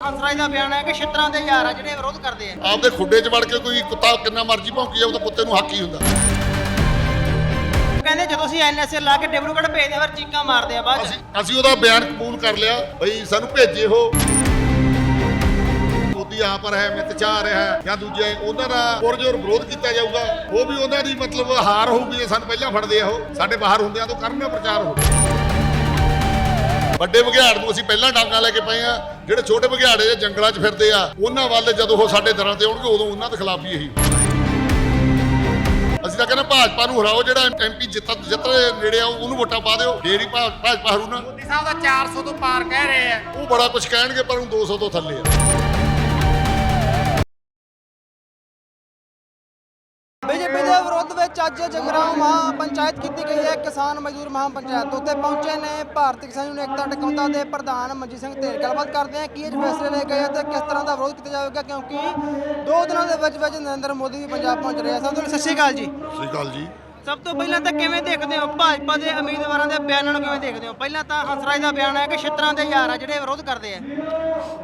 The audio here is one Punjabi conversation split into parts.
ਹੰਸਰਾਜ ਦਾ ਬਿਆਨ ਹੈ ਕਿ ਛਿੱਤਰਾਂ ਦੇ ਯਾਰ ਆ ਜਿਹੜੇ ਵਿਰੋਧ ਕਰਦੇ ਆ। ਆਪਦੇ ਖੁੱਡੇ 'ਚ ਵੜ ਕੇ ਕੋਈ ਕੁੱਤਾ ਕਿੰਨਾ ਮਰਜ਼ੀ ਭੌਂਕੀ ਜਾਊ ਤਾਂ ਕੁੱਤੇ ਨੂੰ ਹੱਕ ਹੀ ਹੁੰਦਾ। ਕਹਿੰਦੇ ਜਦੋਂ ਅਸੀਂ ਐਨਐਸਏ ਲਾ ਕੇ ਡਿਬਰੂਗੜ੍ਹ ਭੇਜਦੇ ਫਿਰ ਚੀਕਾਂ ਮਾਰਦੇ ਆ ਬਾਅਦ ਚ। ਅਸੀਂ ਅਸੀਂ ਉਹਦਾ ਬਿਆਨ ਕਬੂਲ ਕਰ ਲਿਆ ਬਈ ਸਾਨੂੰ ਭੇਜੇ ਹੋ ਮੋਦੀ ਆ ਪਰ ਹੈ ਮਿੱਤ ਚਾਹ ਰਿਹਾ ਜਾਂ ਦੂਜੇ ਉਹਨਾਂ ਦਾ ਪੁਰਜੋਰ ਵਿਰੋਧ ਕੀਤਾ ਜਾਊਗਾ ਉਹ ਵੀ ਉਹਨਾਂ ਦੀ ਮਤਲਬ ਹਾਰ ਹੋਊਗੀ ਜੇ ਸਾਨੂੰ ਪਹਿਲਾਂ ਫੜਦੇ ਆ ਉਹ। ਸਾਡੇ ਬਾਹਰ ਹੁੰਦਿਆਂ ਤੋਂ ਕਰਨ ਪ੍ਰਚਾਰ ਹੋ ਵੱਡੇ ਬਘਿਆੜ ਨੂੰ ਅਸੀਂ ਪਹਿਲਾਂ ਡਾਂਗਾ ਲੈ ਕੇ ਪਏ ਆ ਜਿਹੜੇ ਛੋਟੇ ਬਘਿਆੜੇ ਜੰਗਲਾਂ 'ਚ ਫਿਰਦੇ ਆ ਉਹਨਾਂ ਵੱਲ ਜਦੋਂ ਉਹ ਸਾਡੇ ਦਰਾਂ ਤੇ ਆਉਣਗੇ ਉਦੋਂ ਉਹਨਾਂ ਦੇ ਖਿਲਾਫ ਹੀ ਇਹੀ ਅਸੀਂ ਤਾਂ ਕਹਿੰਦੇ ਭਾਜਪਾ ਨੂੰ ਹਰਾਓ ਜਿਹੜਾ ਐਮਪੀ ਜਿੱਤ ਜਿੱਤ ਨੇੜੇ ਆ ਉਹਨੂੰ ਵੋਟਾਂ ਪਾ ਦਿਓ ਫੇਰ ਹੀ ਭਾਜਪਾ ਹਰੂ ਨਾ ਮੋਦੀ ਸਾਹਿਬ ਦਾ 400 ਤੋਂ ਪਾਰ ਕਹਿ ਰਹੇ ਆ। ਉਹ ਬੜਾ ਕੁਝ ਕਹਿਣਗੇ ਪਰ ਉਹ 200 ਤੋਂ ਥੱਲੇ ਆ। ਬੀਜੇਪੀ ਦੇ ਵਿਰੋਧ ਵਿੱਚ ਅੱਜ ਜਗਰਾਉਂ ਮਹਾ ਪੰਚਾਇਤ ਕੀਤੀ ਗਈ ਹੈ ਕਿਸਾਨ ਮਜ਼ਦੂਰ ਮਹਾ ਪੰਚਾਇਤ ਉੱਤੇ ਪਹੁੰਚੇ ਨੇ ਭਾਰਤੀ ਕਿਸਾਨ ਯੂਨੀਅਨ ਏਕਤਾ ਟਿਕਾਉਂਦਾ ਦੇ ਪ੍ਰਧਾਨ ਮਨਜੀਤ ਸਿੰਘ ਢੇਰ। ਗੱਲਬਾਤ ਕਰਦੇ ਆ ਕੀ ਅੱਜ ਫੈਸਲੇ ਲਏ ਗਏ ਆ ਤੇ ਕਿਸ ਤਰ੍ਹਾਂ ਦਾ ਵਿਰੋਧ ਕੀਤਾ ਜਾਵੇਗਾ ਕਿਉਂਕਿ ਦੋ ਦਿਨਾਂ ਦੇ ਵਿੱਚ ਵਿੱਚ ਨਰਿੰਦਰ ਮੋਦੀ ਵੀ ਪੰਜਾਬ ਪਹੁੰਚ ਰਹੇ ਆ। ਸਭ ਤੋਂ ਸਤਿ ਸ਼੍ਰੀ ਅਕਾਲ ਜੀ। ਸਤਿ ਸ਼੍ਰੀ ਅਕਾਲ ਜੀ। ਸਭ ਤੋਂ ਪਹਿਲਾਂ ਤਾਂ ਕਿਵੇਂ ਦੇਖਦੇ ਹੋ ਭਾਜਪਾ ਦੇ ਉਮੀਦਵਾਰਾਂ ਦੇ ਬਿਆਨਾਂ ਨੂੰ ਕਿਵੇਂ ਦੇਖਦੇ ਹੋ? ਪਹਿਲਾਂ ਤਾਂ ਹੰਸਰਾਜ ਦਾ ਬਿਆਨ ਹੈ ਕਿ ਛਿੱਤਰਾਂ ਦੇ ਯਾਰ ਆ ਜਿਹੜੇ ਵਿਰੋਧ ਕਰਦੇ ਆ।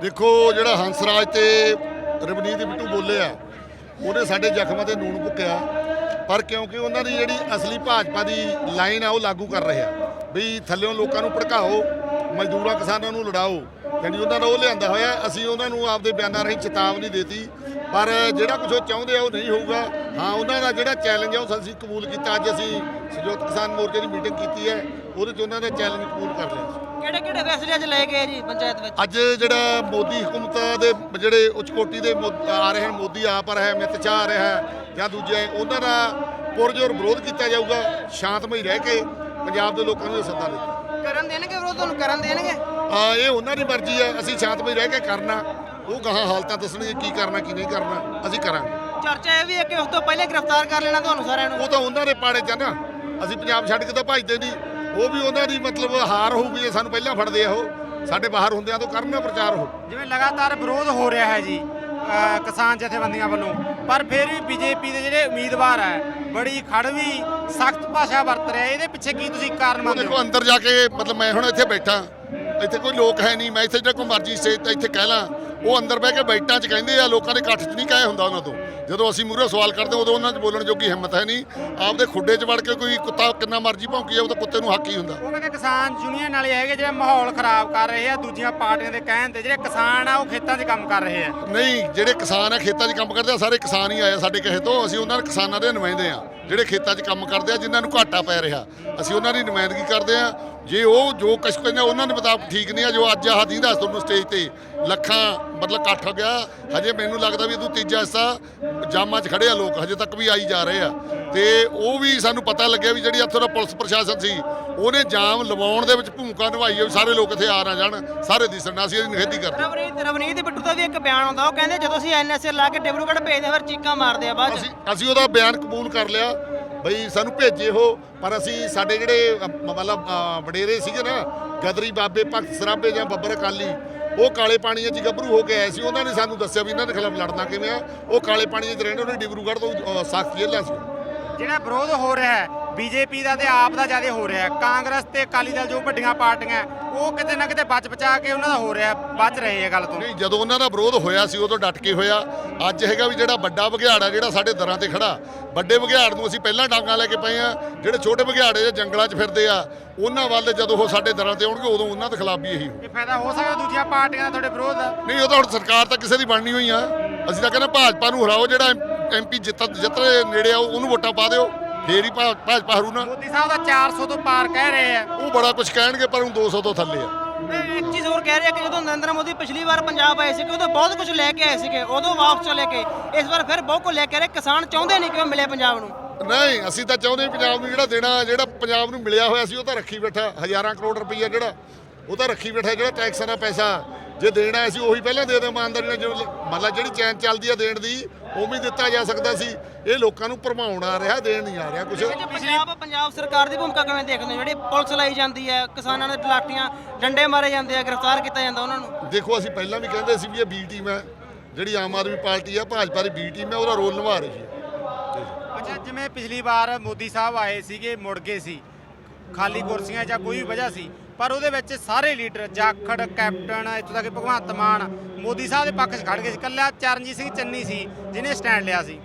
ਦੇਖੋ ਜਿਹੜਾ ਹੰਸਰਾਜ ਤੇ ਰਵਨੀਤ ਬਿੱਟੂ ਬੋਲੇ ਆ ਉਹਨੇ ਸਾਡੇ ਜ਼ਖਮਾਂ ਤੇ ਨੂਣ ਭੁੱਕਿਆ। ਪਰ ਕਿਉਂਕਿ ਉਹਨਾਂ ਦੀ ਜਿਹੜੀ ਅਸਲੀ ਭਾਜਪਾ ਦੀ ਲਾਈਨ ਆ, ਉਹ ਲਾਗੂ ਕਰ ਰਹੇ ਆ। ਵੀ ਥੱਲਿਓਂ ਲੋਕਾਂ ਨੂੰ ਭੜਕਾਓ, ਮਜ਼ਦੂਰਾਂ ਕਿਸਾਨਾਂ ਨੂੰ ਲੜਾਓ। ਯਾਨੀ ਉਹਨਾਂ ਦਾ ਉਹ ਲਿਆਂਦਾ ਹੋਇਆ ਅਸੀਂ ਉਹਨਾਂ ਨੂੰ ਆਪਦੇ ਬਿਆਨਾਂ ਰਾਹੀਂ ਚੇਤਾਵਨੀ ਦੇਤੀ। ਪਰ ਜਿਹੜਾ ਕੁਝ ਉਹ ਚਾਹੁੰਦੇ ਆ ਉਹ ਨਹੀਂ ਹੋਊਗਾ। ਹਾਂ ਉਹਨਾਂ ਦਾ ਜਿਹੜਾ ਚੈਲੰਜ ਆ ਉਹ ਅਸੀਂ ਕਬੂਲ ਕੀਤਾ। ਅੱਜ ਅਸੀਂ ਸੰਯੁਕਤ ਕਿਸਾਨ ਮੋਰਚੇ ਦੀ ਮੀਟਿੰਗ ਕੀਤੀ ਹੈ। ਉਹਦੇ 'ਚ ਉਹਨਾਂ ਦਾ ਚੈਲੰਜ ਕਬੂਲ ਕਰ ਲਿਆ ਕਿਹੜੇ ਕਿਹੜੇ ਫੈਸਲੇ ਅੱਜ ਲਏ ਗਏ ਜੀ ਪੰਚਾਇਤ ਵਿੱਚ? ਅੱਜ ਜਿਹੜਾ ਮੋਦੀ ਹਕੂਮਤ ਦੇ ਜਿਹੜੇ ਉੱਚ ਕੋਟੀ ਦੇ ਆ ਰਹੇ ਹਨ ਮੋਦੀ ਆ ਪਰ ਹੈ ਮਿੱਤ ਚਾਹ ਰਿਹਾ ਹੈ ਜਾਂ ਦੂਜੇ ਉਹਨਾਂ ਦਾ ਪੁਰਜੋਰ ਵਿਰੋਧ ਕੀਤਾ ਜਾਊਗਾ ਸ਼ਾਂਤਮਈ ਰਹਿ ਕੇ ਪੰਜਾਬ ਦੇ ਲੋਕਾਂ ਨੂੰ ਇਹ ਸੱਦਾ ਦਿੱਤਾ। ਕਰਨ ਦੇਣਗੇ ਵਿਰੋਧ? ਤੁਹਾਨੂੰ ਕਰਨ ਦੇਣਗੇ? ਆ ਇਹ ਉਹਨਾਂ ਦੀ ਮਰਜ਼ੀ ਹੈ ਅਸੀਂ ਸ਼ਾਂਤਮਈ ਰਹਿ ਕੇ ਕਰਨਾ। ਉਹ ਗਾਹਾਂ ਹਾਲਤਾਂ ਦੱਸਣਗੇ ਕੀ ਕਰਨਾ ਕੀ ਨਹੀਂ ਕਰਨਾ ਅਸੀਂ ਕਰਾਂਗੇ। ਚਰਚਾ ਇਹ ਵੀ ਹੈ ਕਿ ਉਸ ਤੋਂ ਪਹਿਲੇ ਗ੍ਰਿਫਤਾਰ ਕਰ ਲੈਣਾ ਤੁਹਾਨੂੰ ਸਾਰਿਆਂ ਨੂੰ। ਉਹ ਤਾਂ ਉਹਨਾਂ ਦੇ ਪਾੜੇ ਚ ਆ ਨਾ। ਅਸੀਂ ਪੰਜਾਬ ਛੱਡ ਕੇ ਤਾਂ ਭੱਜਦੇ ਨਹੀਂ। ਉਹ ਵੀ ਉਹਨਾਂ ਦੀ ਮਤਲਬ ਹਾਰ ਹੋਊਗੀ ਜੇ ਸਾਨੂੰ ਪਹਿਲਾਂ ਫੜਦੇ ਆ ਉਹ। ਸਾਡੇ ਬਾਹਰ ਹੁੰਦਿਆਂ ਤੋਂ ਕਰਨ ਪ੍ਰਚਾਰ ਹੋ ਜਿਵੇਂ ਲਗਾਤਾਰ ਵਿਰੋਧ ਹੋ ਰਿਹਾ ਹੈ ਜੀ ਅ, ਕਿਸਾਨ ਜਥੇਬੰਦੀਆਂ ਵੱਲੋਂ। ਪਰ ਫਿਰ ਵੀ ਬੀਜੇਪੀ ਦੇ ਜਿਹੜੇ ਉਮੀਦਵਾਰ ਹੈ ਬੜੀ ਖੜਵੀ ਸਖਤ ਭਾਸ਼ਾ ਵਰਤ ਰਿਹਾ। ਇਹਦੇ ਪਿੱਛੇ ਕੀ ਤੁਸੀਂ ਕਾਰਨ ਉਹ ਮੰਨਦੇ ਦੇਖੋ ਹੋ? ਅੰਦਰ ਜਾ ਕੇ ਮਤਲਬ ਮੈਂ ਹੁਣ ਇੱਥੇ ਬੈਠਾ। ਇੱਥੇ ਕੋਈ ਲੋਕ ਹੈ ਨਹੀਂ ਮੈਂ ਇੱਥੇ ਜਿਹੜਾ ਕੋਈ ਮਰਜ਼ੀ ਸਟੇਜ ਤੇ ਇੱਥੇ ਕਹਿ ਲਾਂ ਉਹ ਅੰਦਰ ਬਹਿ ਕੇ ਬੈਠਾਂ 'ਚ ਕਹਿੰਦੇ ਆ ਲੋਕਾਂ ਦੇ ਇਕੱਠ 'ਚ ਨਹੀਂ ਕਹੇ ਹੁੰਦਾ ਉਹਨਾਂ ਤੋਂ। ਜਦੋਂ ਅਸੀਂ ਮੂਹਰੇ ਸਵਾਲ ਕਰਦੇ ਉਦੋਂ ਉਹਨਾਂ 'ਚ ਬੋਲਣ ਜੋਗੀ ਹਿੰਮਤ ਹੈ ਨਹੀਂ। ਆਪਦੇ ਖੁੱਡੇ 'ਚ ਵੜ ਕੇ ਕੋਈ ਕੁੱਤਾ ਕਿੰਨਾ ਮਰਜ਼ੀ ਭੌਂਕੀ ਜਾਊ ਤਾਂ ਕੁੱਤੇ ਨੂੰ ਹੱਕ ਹੀ ਹੁੰਦਾ। ਉਹ ਕਹਿੰਦੇ ਕਿਸਾਨ ਯੂਨੀਅਨ ਵਾਲੇ ਹੈਗੇ ਜਿਹੜੇ ਮਾਹੌਲ ਖਰਾਬ ਕਰ ਰਹੇ ਆ ਦੂਜੀਆਂ ਪਾਰਟੀਆਂ ਦੇ ਕਹਿਣ ਤੇ ਜਿਹੜੇ ਕਿਸਾਨ ਆ ਉਹ ਖੇਤਾਂ 'ਚ ਕੰਮ ਕਰ ਰਹੇ ਆ। ਨਹੀਂ ਜਿਹੜੇ ਕਿਸਾਨ ਆ ਖੇਤਾਂ 'ਚ ਕੰਮ ਕਰਦੇ ਆ ਸਾਰੇ ਕਿਸਾਨ ਹੀ ਆਏ ਆ ਸਾਡੇ ਕਹੇ ਤੋਂ। ਅਸੀਂ ਉਹਨਾਂ ਦੇ ਕਿਸਾਨਾਂ ਦੇ ਨੁਮਾਇੰਦੇ ਆ ਜਿਹੜੇ ਖੇਤਾਂ 'ਚ ਕੰਮ ਕਰਦੇ ਆ ਜਿਨ੍ਹਾਂ ਨੂੰ ਘਾਟਾ ਪੈ ਰਿਹਾ। ਅਸੀਂ ਉਹਨਾਂ ਦੀ ਨੁਮਾਇੰਦਗੀ ਕਰਦੇ ਆ ਜੇ ਉਹ ਜੋ ਕੁਛ ਕਹਿੰਦੇ ਉਹਨਾਂ ਦੇ ਮੁਤਾਬਕ ਠੀਕ ਨਹੀਂ ਆ ਜੋ ਅੱਜ ਆਹ ਦੀਂਦਾ ਤੁਹਾਨੂੰ ਸਟੇਜ ਤੇ ਲੱਖਾਂ ਮਤਲਬ ਇਕੱਠ ਹੋ ਗਿਆ ਹਜੇ ਮੈਨੂੰ ਲੱਗਦਾ ਵੀ ਇਹ ਤੋਂ ਤੀਜਾ ਹਿੱਸਾ ਜਾਮਾਂ 'ਚ ਖੜੇ ਆ ਲੋਕ ਹਜੇ ਤੱਕ ਵੀ ਆਈ ਜਾ ਰਹੇ ਆ। ਤੇ ਉਹ ਵੀ ਸਾਨੂੰ ਪਤਾ ਲੱਗਿਆ ਵੀ ਜਿਹੜੀ ਇੱਥੋਂ ਦਾ ਪੁਲਿਸ ਪ੍ਰਸ਼ਾਸਨ ਸੀ ਉਹਨੇ ਜਾਮ ਲਵਾਉਣ ਦੇ ਵਿੱਚ ਭੂਮਿਕਾ ਨਿਭਾਈ ਹੈ ਵੀ ਸਾਰੇ ਲੋਕ ਇੱਥੇ ਆ ਨਾ ਜਾਣ ਸਾਰੇ ਦਿਸਣ ਅਸੀਂ ਇਹਦੀ ਨਿਖੇਧੀ ਕਰਦੇ। ਰਵਨੀਤ ਰਵਨੀਤ ਬਿੱਟੂ ਦਾ ਵੀ ਇੱਕ ਬਿਆਨ ਆਉਂਦਾ ਉਹ ਕਹਿੰਦੇ ਜਦੋਂ ਅਸੀਂ ਐਨਐਸਏ ਲਾ ਕੇ ਡਿਬਰੂਗੜ੍ਹ ਭੇਜਦੇ ਫਿਰ ਚੀਕਾਂ ਮਾਰਦੇ ਆ ਬਾਅਦ ਅਸੀਂ ਅਸੀਂ ਉਹਦਾ ਬਿਆਨ ਕਬੂਲ ਕਰ ਲਿਆ ਬਈ ਸਾਨੂੰ ਭੇਜੇ ਹੋ ਪਰ ਅਸੀਂ ਸਾਡੇ ਜਿਹੜੇ, ਮਤਲਬ ਵਡੇਰੇ ਸੀਗੇ ਨਾ, ਗਦਰੀ ਬਾਬੇ, ਭਗਤ ਸਰਾਭੇ ਜਾਂ ਬੱਬਰ ਅਕਾਲੀ, ਉਹ ਕਾਲੇ ਪਾਣੀਆਂ 'ਚ ਗੱਭਰੂ ਹੋ ਕੇ ਆਏ ਸੀ। ਉਹਨਾਂ ਨੇ ਸਾਨੂੰ ਦੱਸਿਆ ਵੀ ਇਹਨਾਂ ਦੇ ਖਿਲਾਫ ਲੜਨਾ ਕਿਵੇਂ ਆ। ਉਹ ਕਾਲੇ ਪਾਣੀਆਂ 'ਚ ਰਹਿੰਦੇ, ਉਹਨੇ ਡਿਬਰੂਗੜ੍ਹ ਤੋਂ ਸਖਤ ਲਿਆ ਸੀ। ਜਿਹੜਾ ਵਿਰੋਧ ਹੋ ਰਿਹਾ ਹੈ ਬੀਜੇਪੀ ਦਾ ਤੇ ਆਪ ਦਾ ਜ਼ਿਆਦਾ ਹੋ ਰਿਹਾ। ਕਾਂਗਰਸ ਤੇ ਅਕਾਲੀ ਦਲ ਜੋ ਵੱਡੀਆਂ ਪਾਰਟੀਆਂ ਉਹ ਕਿਤੇ ਨਾ ਕਿਤੇ ਬਚ ਬਚਾ ਕੇ ਉਹਨਾਂ ਦਾ ਹੋ ਰਿਹਾ ਬਚ ਰਹੇ ਹੈ ਗੱਲ ਤੋਂ। ਨਹੀਂ ਜਦੋਂ ਉਹਨਾਂ ਦਾ ਵਿਰੋਧ ਹੋਇਆ ਸੀ ਉਦੋਂ ਡਟ ਕੇ ਹੋਇਆ। ਅੱਜ ਹੈਗਾ ਵੀ ਜਿਹੜਾ ਵੱਡਾ ਬਘਿਆੜ ਆ ਜਿਹੜਾ ਸਾਡੇ ਦਰਾਂ ਤੇ ਖੜਾ ਵੱਡੇ ਬਘਿਆੜ ਨੂੰ ਅਸੀਂ ਪਹਿਲਾਂ ਡਾਂਗਾ ਲੈ ਕੇ ਪਏ ਆ ਜਿਹੜੇ ਛੋਟੇ ਬਘਿਆੜੇ ਜੰਗਲਾਂ 'ਚ ਫਿਰਦੇ ਆ ਉਹਨਾਂ ਵੱਲ ਜਦੋਂ ਉਹ ਸਾਡੇ ਦਰਾਂ ਤੇ ਆਉਣਗੇ ਉਦੋਂ ਉਹਨਾਂ ਦੇ ਖਿਲਾਫ ਵੀ ਇਹੀ ਇਹ ਫਾਇਦਾ ਹੋ ਸਕਦਾ ਦੂਜੀਆਂ ਪਾਰਟੀਆਂ ਦਾ ਤੁਹਾਡੇ ਵਿਰੋਧ ਨਹੀਂ ਉਹ ਤਾਂ ਹੁਣ ਸਰਕਾਰ ਤਾਂ ਕਿਸੇ ਦੀ ਬਣਨੀ ਹੋਈ ਆ। ਅਸੀਂ ਤਾਂ ਕਹਿੰਦੇ ਭਾਜਪਾ ਨੂੰ ਹਰਾਓ ਜਿਹੜਾ ਐਮਪੀ ਜਿੱਤ ਜਿੱਤ ਦੇ ਨੇੜੇ ਆ ਉਹਨੂੰ ਵੋਟਾਂ ਪਾ ਦਿਓ। ਫੇਰ ਹੀ ਭਾ- ਭਾਜਪਾ ਹਰੂ ਨਾ। ਮੋਦੀ ਸਾਹਿਬ ਦਾ 400 ਤੋਂ ਪਾਰ ਕਹਿ ਰਹੇ ਆ। ਉਹ ਬੜਾ ਕੁਝ ਕਹਿਣਗੇ ਪਰ ਉਹ 200 ਤੋਂ ਥੱਲੇ ਆ। ਇੱਕ ਚੀਜ਼ ਹੋਰ ਕਹਿ ਰਿਹਾ ਕਿ ਜਦੋਂ ਨਰਿੰਦਰ ਮੋਦੀ ਪਿਛਲੀ ਵਾਰ ਪੰਜਾਬ ਆਏ ਸੀ ਕਿ ਉਦੋਂ ਬਹੁਤ ਕੁਝ ਲੈ ਕੇ ਆਏ ਸੀਗੇ ਉਦੋਂ ਵਾਪਸ ਚਲੇ ਗਏ। ਇਸ ਵਾਰ ਫਿਰ ਬਹੁਤ ਕੁਝ ਲੈ ਕੇ ਆ ਰਹੇ ਕਿਸਾਨ ਚਾਹੁੰਦੇ ਨਹੀਂ ਕਿ ਉਹ ਮਿਲੇ ਪੰਜਾਬ ਨੂੰ। ਨਹੀਂ ਅਸੀਂ ਤਾਂ ਚਾਹੁੰਦੇ ਵੀ ਪੰਜਾਬ ਨੂੰ ਜਿਹੜਾ ਦੇਣਾ ਜਿਹੜਾ ਪੰਜਾਬ ਨੂੰ ਮਿਲਿਆ ਹੋਇਆ ਸੀ ਉਹ ਤਾਂ ਰੱਖੀ ਬੈਠਾ ਹਜ਼ਾਰਾਂ ਕਰੋੜ ਰੁਪਈਆ ਜਿਹੜਾ ਉਹ ਤਾਂ ਰੱਖੀ ਬੈਠਾ ਜਿਹੜਾ ਟੈਕਸਾਂ ਦਾ ਪੈਸਾ। ਜੇ ਦੇਣਾ ਸੀ ਉਹੀ ਪਹਿਲਾਂ ਦੇ ਦੇ ਇਮਾਨਦਾਰੀ ਨਾਲ ਜੋ ਮਤਲਬ ਜਿਹੜੀ ਚੈਨ ਚੱਲਦੀ ਆ ਦੇਣ ਦੀ ਉਵੇਂ ਹੀ ਦਿੱਤਾ ਜਾ ਸਕਦਾ ਸੀ। ਇਹ ਲੋਕਾਂ ਨੂੰ ਭਰਮਾਉਣ ਆ ਰਿਹਾ ਦੇਣ ਨਹੀਂ ਆ ਰਿਹਾ ਕੁਝ ਪੰਜਾਬ ਪੰਜਾਬ ਸਰਕਾਰ ਦੀ ਭੂਮਿਕਾ ਕਿਵੇਂ ਦੇਖਦੇ ਹੋ? ਜਿਹੜੀ ਪੁਲਿਸ ਲਾਈ ਜਾਂਦੀ ਹੈ ਕਿਸਾਨਾਂ ਦੇ ਲਾਠੀਆਂ ਡੰਡੇ ਮਾਰੇ ਜਾਂਦੇ ਆ ਗ੍ਰਿਫਤਾਰ ਕੀਤਾ ਜਾਂਦਾ ਉਹਨਾਂ ਨੂੰ। ਦੇਖੋ ਅਸੀਂ ਪਹਿਲਾਂ ਵੀ ਕਹਿੰਦੇ ਸੀ ਵੀ ਇਹ ਬੀ ਟੀਮ ਹੈ। ਜਿਹੜੀ ਆਮ ਆਦਮੀ ਪਾਰਟੀ ਆ ਭਾਜਪਾ ਦੀ ਬੀ ਟੀਮ ਹੈ ਉਹਦਾ ਰੋਲ ਨਿਭਾ ਰਹੀ ਹੈ। ਅੱਛਾ ਜਿਵੇਂ ਪਿਛਲੀ ਵਾਰ ਮੋਦੀ ਸਾਹਿਬ ਆਏ ਸੀਗੇ ਮੁੜ ਗਏ ਸੀ। ਖਾਲੀ ਕੁਰਸੀਆਂ ਜਾਂ ਕੋਈ ਵੀ ਵਜ੍ਹਾ ਸੀ। ਪਰ ਉਹਦੇ ਵਿੱਚ ਸਾਰੇ ਲੀਡਰ ਜਾਖੜ, ਕੈਪਟਨ, ਇੱਥੋਂ ਤੱਕ ਭਗਵੰਤ ਮਾਨ, ਮੋਦੀ ਸਾਹਿਬ ਦੇ ਪੱਖ 'ਚ ਖੜ ਗਏ ਸੀ। ਕੱਲਾ ਚਰਨਜੀਤ ਸਿੰਘ ਚੰਨੀ ਸੀ, ਜਿਹਨੇ ਸਟੈਂਡ ਲਿਆ ਸੀ।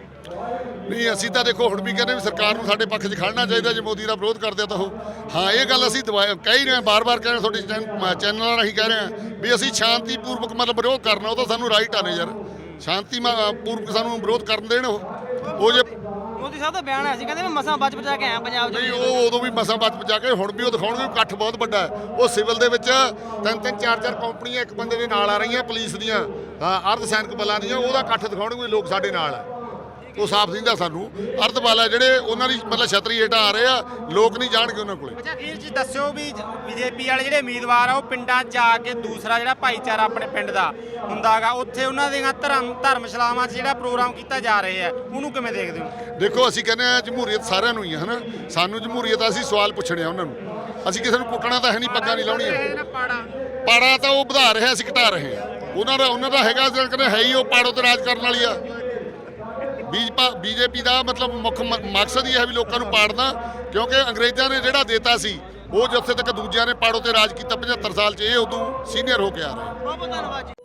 ਨਹੀਂ, ਅਸੀਂ ਤਾਂ ਦੇਖੋ, ਹੁਣ ਵੀ ਕਹਿੰਦੇ ਵੀ ਸਰਕਾਰ ਨੂੰ ਸਾਡੇ ਪੱਖ 'ਚ ਖੜਨਾ ਚਾਹੀਦਾ, ਜੇ ਮੋਦੀ ਦਾ ਵਿਰੋਧ ਕਰਦੇ ਆ ਤਾਂ ਉਹ। ਹਾਂ, ਇਹ ਗੱਲ ਅਸੀਂ ਦਵਾ- ਕਹਿ ਹੀ ਰਹੇ ਹਾਂ, ਬਾਰ-ਬਾਰ ਕਹਿ ਰਹੇ ਤੁਹਾਡੇ ਚੈਨ- ਚੈਨਲਾਂ ਰਾਹੀਂ ਕਹਿ ਰਹੇ ਹਾਂ ਵੀ ਅਸੀਂ ਸ਼ਾਂਤੀਪੂਰਵਕ ਮਤਲਬ ਵਿਰੋਧ ਕਰਨਾ, ਉਹ ਤਾਂ ਸਾਨੂੰ ਰਾਈਟ ਆ ਨੇ ਯਾਰ। ਸ਼ਾਂਤੀ ਮ- ਪੂਰਵਕ ਸਾਨੂੰ ਵਿਰੋਧ ਕਰਨ ਦੇਣ ਉਹ। ਉਹ ਜੇ ਮੋਦੀ ਸਾਹਿਬ ਦਾ ਬਿਆਨ ਆਇਆ ਸੀ ਕਹਿੰਦੇ ਮੈਂ ਮਸਾਂ ਬਚ ਬਚਾ ਕੇ ਆਇਆ ਪੰਜਾਬ ਨਹੀਂ ਚ ਉਹ ਉਦੋਂ ਵੀ ਮਸਾਂ ਬਚ ਬਚਾ ਕੇ ਹੁਣ ਵੀ ਉਹ ਦਿਖਾਉਣਗੇ ਵੀ ਇਕੱਠ ਬਹੁਤ ਵੱਡਾ ਹੈ। ਉਹ ਸਿਵਲ ਦੇ ਵਿੱਚ ਤਿੰਨ ਤਿੰਨ ਚਾਰ ਚਾਰ ਕੰਪਨੀਆਂ ਇੱਕ ਬੰਦੇ ਦੇ ਨਾਲ ਆ ਰਹੀਆਂ ਪੁਲਿਸ ਦੀਆਂ ਹਾਂ ਅਰਧ ਸੈਨਿਕ ਬਲਾਂ ਦੀਆਂ ਉਹਦਾ ਇਕੱਠ ਦਿਖਾਉਣਗੇ ਵੀ ਲੋਕ ਸਾਡੇ ਨਾਲ ਆ। ਉਹ ਸਾਫ਼ ਦਿੰਦਾ ਸਾਨੂੰ। ਅਰਧ ਬਲ ਆ ਜਿਹੜੇ ਉਹਨਾਂ ਦੀ ਮਤਲਬ ਛਤਰੀ ਹੇਠਾਂ ਆ ਰਹੇ ਆ ਲੋਕ ਨਹੀਂ ਜਾਣਗੇ ਉਹਨਾਂ ਕੋਲੇ। ਅੱਛਾ ਅਖੀਰ ਚ ਦੱਸਿਓ ਵੀ ਬੀਜੇਪੀ ਵਾਲੇ ਜਿਹੜੇ ਉਮੀਦਵਾਰ ਆ ਉਹ ਪਿੰਡਾਂ 'ਚ ਜਾ ਕੇ ਦੂਸਰਾ ਜਿਹੜਾ ਭਾਈਚਾਰਾ ਆਪਣੇ ਪਿੰਡ ਦਾ ਹੁੰਦਾਗਾ ਉੱਥੇ ਉਹਨਾਂ ਦੀਆਂ ਧਰਮ ਧਰਮਸ਼ਾਲਾਵਾਂ 'ਚ ਜਿਹੜਾ ਪ੍ਰੋਗਰਾਮ ਕੀਤਾ ਜਾ ਰਿਹਾ ਹੈ ਉਹਨੂੰ ਕਿਵੇਂ ਦੇਖਦੇ ਹੋ? ਦੇਖੋ ਅਸੀਂ ਕਹਿੰਦੇ ਆ ਜਮਹੂਰੀਅਤ ਸਾਰਿਆਂ ਨੂੰ ਹੀ ਆ ਹਨਾ? ਸਾਨੂੰ ਜਮਹੂਰੀਅਤ ਆ, ਅਸੀਂ ਸਵਾਲ ਪੁੱਛਣੇ ਆ ਉਹਨਾਂ ਨੂੰ। ਅਸੀਂ ਕਿਸੇ ਨੂੰ ਕੁੱਟਣਾ ਤਾਂ ਹੈ ਨਹੀਂ ਪੱਗਾਂ ਨਹੀਂ ਲਾਉਣੀਆਂ। ਪਾੜਾ। ਪਾੜਾ ਤਾਂ ਉਹ ਵਧਾ ਰਹੇ ਆ, ਅਸੀਂ ਘਟਾ ਰਹੇ ਆ ਉਹਨਾਂ ਦਾ ਉਹਨਾਂ ਦਾ ਹੈਗਾ ਜਿਹੜਾ ਕਹਿੰਦੇ ਹੈ ਹੀ ਉਹ ਪਾੜੋ ਤੇ ਰਾਜ ਕਰਨ ਵਾਲੀ ਆ। ਬੀਜਪਾ ਬੀਜੇਪੀ ਦਾ ਮਤਲਬ ਮੁੱਖ ਮਕਸਦ ਇਹ ਹੈ ਵੀ ਲੋਕਾਂ ਨੂੰ ਪਾੜਨਾ, ਕਿਉਂਕਿ ਅੰਗਰੇਜ਼ਾਂ ਨੇ ਜਿਹੜਾ ਦਿੱਤਾ ਸੀ, ਉਹ ਜਿੱਥੇ ਤੱਕ ਦੂਜਿਆਂ ਨੇ ਪਾੜੋ ਤੇ ਰਾਜ ਕੀਤਾ 75 ਸਾਲ 'ਚ ਇਹ ਉਦੋਂ ਸੀਨੀਅਰ ਹੋ ਕੇ ਆ ਰਹੇ। ਬਹੁਤ ਧੰਨਵਾਦ